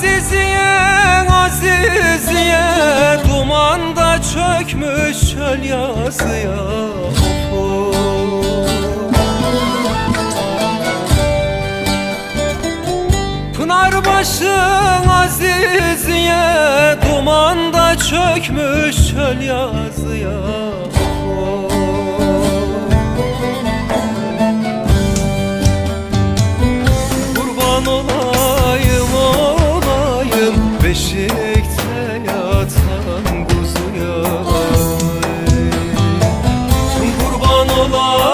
Aziziye, aziziye Dumanda çökmüş çöl yazıya Pınar başın aziziye Dumanda çökmüş çöl yazıya Beşikte yatan kuzuya Kurban olan